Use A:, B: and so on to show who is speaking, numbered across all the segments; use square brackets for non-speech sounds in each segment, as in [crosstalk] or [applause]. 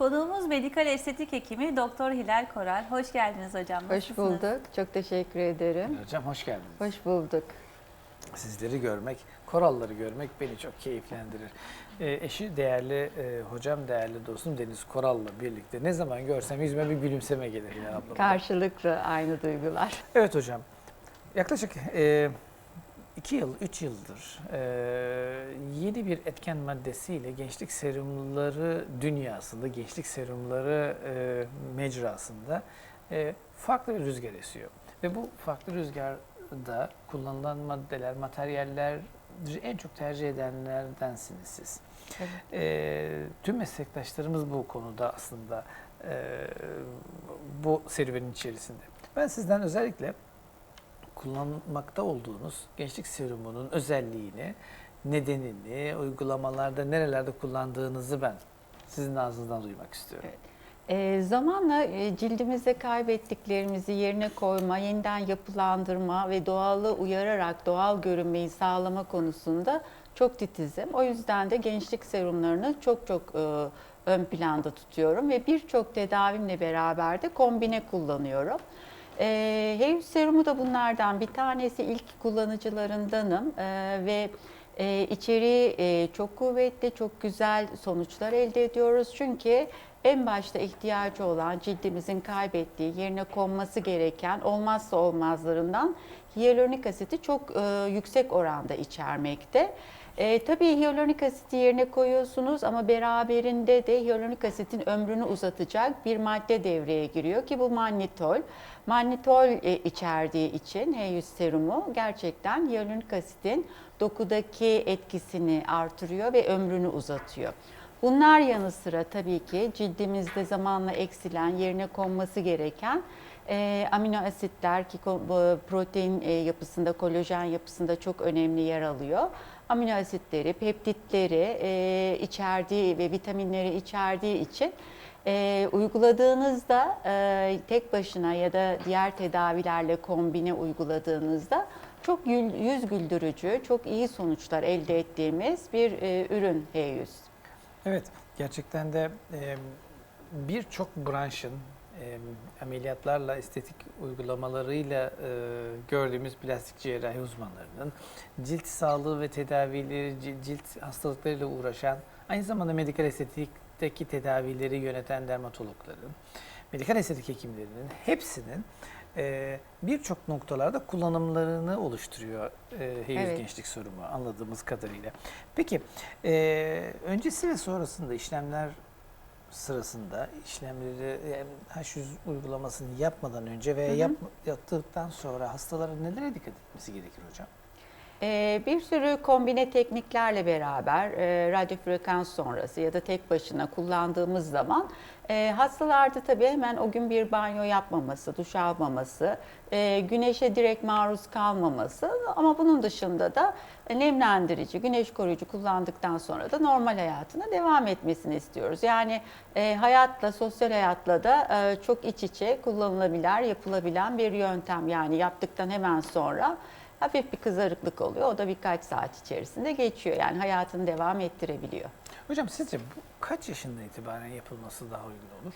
A: Konuğumuz medikal estetik hekimi Doktor Hilal Koral. Hoş geldiniz hocam.
B: Hoş
A: Nasılsınız?
B: bulduk. Çok teşekkür ederim.
C: Hocam hoş geldiniz.
B: Hoş bulduk.
C: Sizleri görmek, koralları görmek beni çok keyiflendirir. Ee, eşi değerli e, hocam, değerli dostum Deniz Koral'la birlikte ne zaman görsem yüzüme bir gülümseme gelir Hilal ablamın.
B: Karşılıklı aynı duygular.
C: Evet hocam. Yaklaşık e, iki yıl, üç yıldır e, yeni bir etken maddesiyle gençlik serumları dünyasında, gençlik serumları e, mecrasında e, farklı bir rüzgar esiyor. Ve bu farklı rüzgarda kullanılan maddeler, materyaller en çok tercih edenlerdensiniz siz.
B: Evet.
C: E, tüm meslektaşlarımız bu konuda aslında e, bu serüvenin içerisinde. Ben sizden özellikle kullanmakta olduğunuz gençlik serumunun özelliğini, nedenini, uygulamalarda nerelerde kullandığınızı ben sizin ağzınızdan duymak istiyorum.
B: Evet. Ee, zamanla e, cildimizde kaybettiklerimizi yerine koyma, yeniden yapılandırma ve doğallığı uyararak doğal görünmeyi sağlama konusunda çok titizim. O yüzden de gençlik serumlarını çok çok e, ön planda tutuyorum ve birçok tedavimle beraber de kombine kullanıyorum. E, Heyus serumu da bunlardan bir tanesi ilk kullanıcılarındanım E, ve e, içeriği e, çok kuvvetli, çok güzel sonuçlar elde ediyoruz. Çünkü en başta ihtiyacı olan cildimizin kaybettiği, yerine konması gereken olmazsa olmazlarından hyaluronik asiti çok e, yüksek oranda içermekte. E, tabii hyaluronik asiti yerine koyuyorsunuz ama beraberinde de hyaluronik asitin ömrünü uzatacak bir madde devreye giriyor ki bu mannitol. Mannitol e, içerdiği için H100 serumu gerçekten hyaluronik asitin dokudaki etkisini artırıyor ve ömrünü uzatıyor. Bunlar yanı sıra tabii ki cildimizde zamanla eksilen, yerine konması gereken e, amino asitler ki protein e, yapısında, kolajen yapısında çok önemli yer alıyor. Amino asitleri, peptitleri e, içerdiği ve vitaminleri içerdiği için e, uyguladığınızda e, tek başına ya da diğer tedavilerle kombine uyguladığınızda çok yüz güldürücü, çok iyi sonuçlar elde ettiğimiz bir e, ürün H100.
C: Evet, gerçekten de e, birçok branşın e, ameliyatlarla, estetik uygulamalarıyla e, gördüğümüz plastik cerrahi uzmanlarının cilt sağlığı ve tedavileri, cil- cilt hastalıklarıyla uğraşan, aynı zamanda medikal estetikteki tedavileri yöneten dermatologların, medikal estetik hekimlerinin hepsinin e, birçok noktalarda kullanımlarını oluşturuyor e, Heyüz
B: Evet.
C: Gençlik Sorumu anladığımız kadarıyla. Peki e, öncesi ve sonrasında işlemler sırasında işlemleri e, H100 uygulamasını yapmadan önce veya yap, yaptıktan sonra hastaların nelere dikkat etmesi gerekir hocam?
B: Ee, bir sürü kombine tekniklerle beraber e, radyo frekans sonrası ya da tek başına kullandığımız zaman e, hastalarda tabii hemen o gün bir banyo yapmaması, duş almaması, e, güneşe direkt maruz kalmaması ama bunun dışında da nemlendirici, güneş koruyucu kullandıktan sonra da normal hayatına devam etmesini istiyoruz. Yani hayatla, sosyal hayatla da çok iç içe kullanılabilen, yapılabilen bir yöntem. Yani yaptıktan hemen sonra hafif bir kızarıklık oluyor. O da birkaç saat içerisinde geçiyor. Yani hayatını devam ettirebiliyor.
C: Hocam sizce bu kaç yaşından itibaren yapılması daha uygun olur?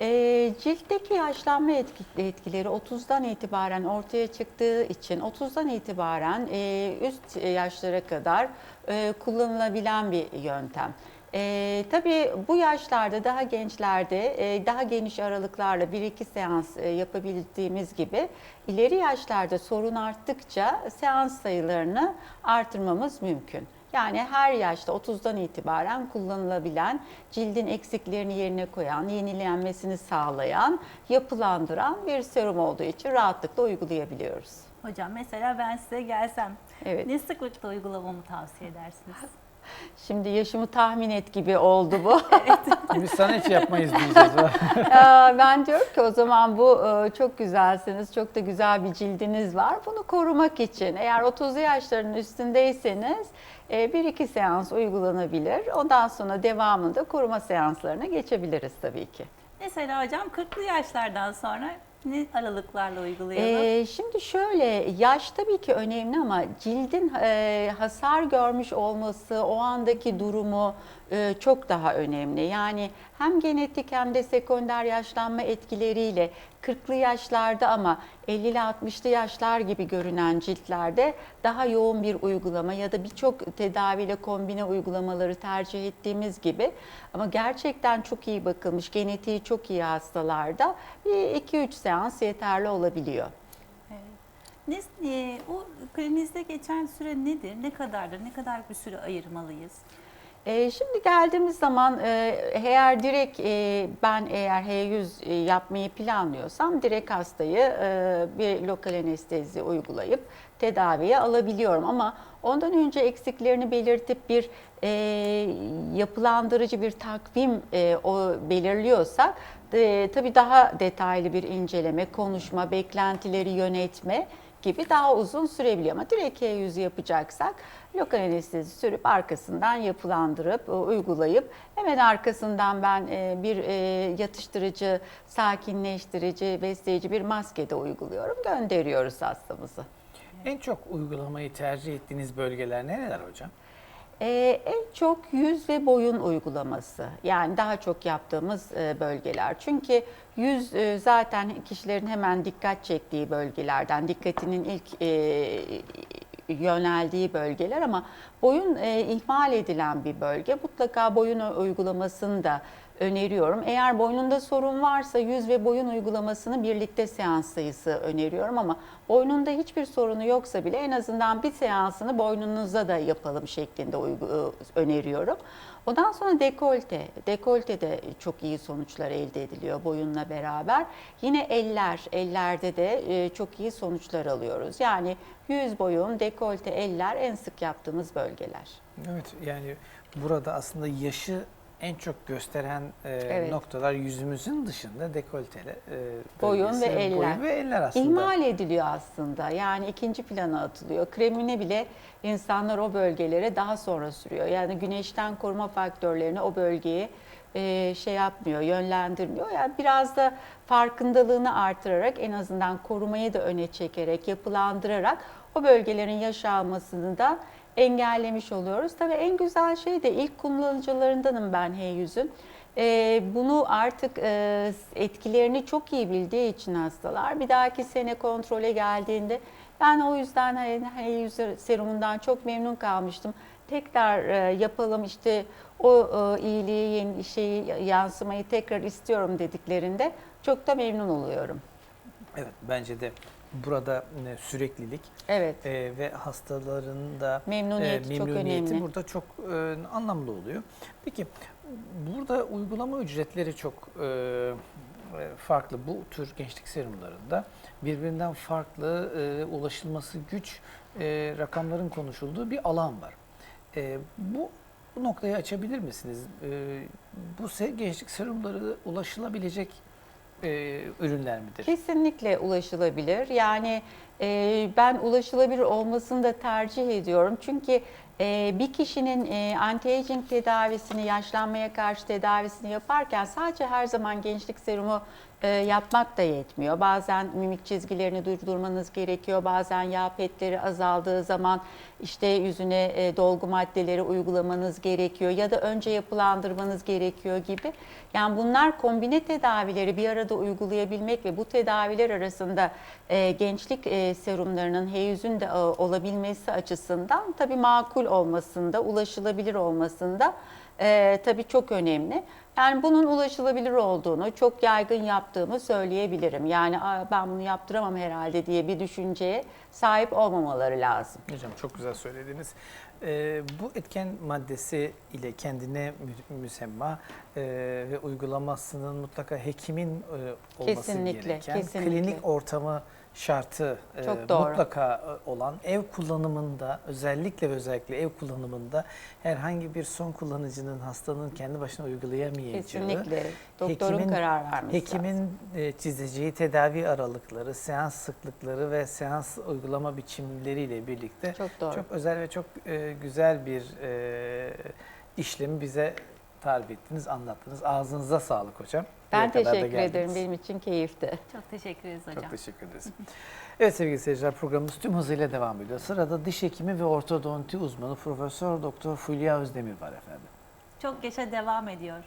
B: E, ciltteki yaşlanma etki- etkileri 30'dan itibaren ortaya çıktığı için 30'dan itibaren e, üst yaşlara kadar e, kullanılabilen bir yöntem. E, tabii bu yaşlarda daha gençlerde e, daha geniş aralıklarla 1-2 seans e, yapabildiğimiz gibi ileri yaşlarda sorun arttıkça seans sayılarını artırmamız mümkün. Yani her yaşta 30'dan itibaren kullanılabilen, cildin eksiklerini yerine koyan, yenilenmesini sağlayan, yapılandıran bir serum olduğu için rahatlıkla uygulayabiliyoruz.
A: Hocam mesela ben size gelsem
B: Evet.
A: ne sıklıkta uygulamamı tavsiye edersiniz?
B: Şimdi yaşımı tahmin et gibi oldu bu. [laughs]
C: Biz sana hiç yapmayız diyeceğiz. [laughs] [laughs]
B: Ee, ben diyorum ki o zaman bu e, çok güzelsiniz, çok da güzel bir cildiniz var. Bunu korumak için eğer 30'lu yaşların üstündeyseniz e, bir iki seans uygulanabilir. Ondan sonra devamında koruma seanslarına geçebiliriz tabii ki.
A: Mesela hocam 40'lı yaşlardan sonra ne aralıklarla uygulayalım?
B: Ee, şimdi şöyle yaş tabii ki önemli ama cildin e, hasar görmüş olması, o andaki durumu, e, çok daha önemli. Yani hem genetik hem de sekonder yaşlanma etkileriyle 40'lı yaşlarda ama 50'li 60'lı yaşlar gibi görünen ciltlerde daha yoğun bir uygulama ya da birçok tedaviyle kombine uygulamaları tercih ettiğimiz gibi ama gerçekten çok iyi bakılmış, genetiği çok iyi hastalarda bir 2-3 seans yeterli olabiliyor.
A: Ne, e, o klininizde geçen süre nedir? Ne kadardır? Ne kadar bir süre ayırmalıyız?
B: E, şimdi geldiğimiz zaman e, eğer direkt e, ben eğer H100 e, yapmayı planlıyorsam direkt hastayı bir lokal anestezi uygulayıp tedaviye alabiliyorum. Ama ondan önce eksiklerini belirtip bir e, yapılandırıcı bir takvim o belirliyorsak tabii daha detaylı bir inceleme, konuşma, beklentileri yönetme gibi daha uzun sürebiliyor. Ama direkt H100 yapacaksak lokal anestezi sürüp arkasından yapılandırıp e, uygulayıp hemen arkasından ben e, bir e, yatıştırıcı, sakinleştirici, besleyici bir maske de uyguluyorum. Gönderiyoruz hastamızı.
C: En çok uygulamayı tercih ettiğiniz bölgeler nereler hocam?
B: Ee, en çok yüz ve boyun uygulaması. Yani daha çok yaptığımız e, bölgeler. Çünkü yüz e, zaten kişilerin hemen dikkat çektiği bölgelerden, dikkatinin ilk e, yöneldiği bölgeler ama boyun e, ihmal edilen bir bölge. Mutlaka boyun uygulamasını da öneriyorum. Eğer boynunda sorun varsa yüz ve boyun uygulamasını birlikte seans sayısı öneriyorum ama boynunda hiçbir sorunu yoksa bile en azından bir seansını boynunuza da yapalım şeklinde uygu- öneriyorum. Ondan sonra dekolte. Dekolte de çok iyi sonuçlar elde ediliyor boyunla beraber. Yine eller, ellerde de e, çok iyi sonuçlar alıyoruz. Yani yüz boyun, dekolte, eller en sık yaptığımız bölgeler.
C: Evet yani burada aslında yaşı en çok gösteren e,
B: Evet.
C: noktalar yüzümüzün dışında dekolteli e,
B: Boyun ve eller.
C: Boyun ve eller aslında.
B: İhmal ediliyor aslında. Yani ikinci plana atılıyor. Kremine bile insanlar o bölgelere daha sonra sürüyor. Yani güneşten koruma faktörlerini o bölgeye e, şey yapmıyor, yönlendirmiyor. Yani biraz da farkındalığını artırarak en azından korumayı da öne çekerek, yapılandırarak o bölgelerin yaş almasını da engellemiş oluyoruz. Tabii en güzel şey de ilk kullanıcılarındanım ben H100'ün. Ee, bunu artık e, etkilerini çok iyi bildiği için hastalar bir dahaki sene kontrole geldiğinde ben o yüzden hani H100 serumundan çok memnun kalmıştım. Tekrar e, yapalım işte o e, iyiliği, yeni şeyi yansımayı tekrar istiyorum dediklerinde çok da memnun oluyorum.
C: Evet bence de burada e, süreklilik
B: Evet.
C: e, ve hastaların da
B: Memnuniyeti çok
C: memnuniyeti
B: önemli.
C: burada çok e, anlamlı oluyor. Peki burada uygulama ücretleri çok e, e, farklı. Bu tür gençlik serumlarında birbirinden farklı e, ulaşılması güç e, rakamların konuşulduğu bir alan var. E, bu bu noktayı açabilir misiniz? E, bu gençlik serumları ulaşılabilecek e, ürünler midir?
B: Kesinlikle ulaşılabilir. Yani e, ben ulaşılabilir olmasını da tercih ediyorum. Çünkü e, bir kişinin e, anti-aging tedavisini, yaşlanmaya karşı tedavisini yaparken sadece her zaman gençlik serumu e, yapmak da yetmiyor. Bazen mimik çizgilerini durdurmanız gerekiyor. Bazen yağ petleri azaldığı zaman işte yüzüne e, dolgu maddeleri uygulamanız gerekiyor ya da önce yapılandırmanız gerekiyor gibi. Yani bunlar kombine tedavileri bir arada uygulayabilmek ve bu tedaviler arasında gençlik serumlarının H100'ün de e, olabilmesi açısından tabii makul olmasında, ulaşılabilir olmasında e, tabii çok önemli. Yani bunun ulaşılabilir olduğunu, çok yaygın yaptığımı söyleyebilirim. Yani "Aa, ben bunu yaptıramam herhalde diye bir düşünceye sahip olmamaları lazım.
C: Hocam çok güzel söylediniz. Ee, bu etken maddesi ile kendine mü- müsemma e, ve uygulamasının mutlaka hekimin e, olması
B: Kesinlikle,
C: gereken
B: kesinlikle.
C: klinik ortamı şartı e,
B: Çok doğru.
C: mutlaka e, olan ev kullanımında özellikle ve özellikle ev kullanımında herhangi bir son kullanıcının hastanın kendi başına uygulayamayacağı
B: Kesinlikle. Doktorun
C: hekimin-
B: karar vermesi
C: Hekimin
B: lazım.
C: e, çizeceği tedavi aralıkları, seans sıklıkları ve seans uygulama biçimleriyle birlikte
B: Çok doğru.
C: çok özel ve çok e, güzel bir e, işlemi bize tarif ettiniz, anlattınız. Ağzınıza sağlık hocam.
B: ben
C: Buraya
B: teşekkür ederim. Benim için keyifti.
A: Çok teşekkür ederiz hocam.
C: Çok teşekkür ederiz. Evet sevgili seyirciler programımız tüm hızıyla devam ediyor. Sırada diş hekimi ve ortodonti uzmanı Profesör Doktor Fulya Özdemir var efendim.
A: Çok yaşa devam ediyor.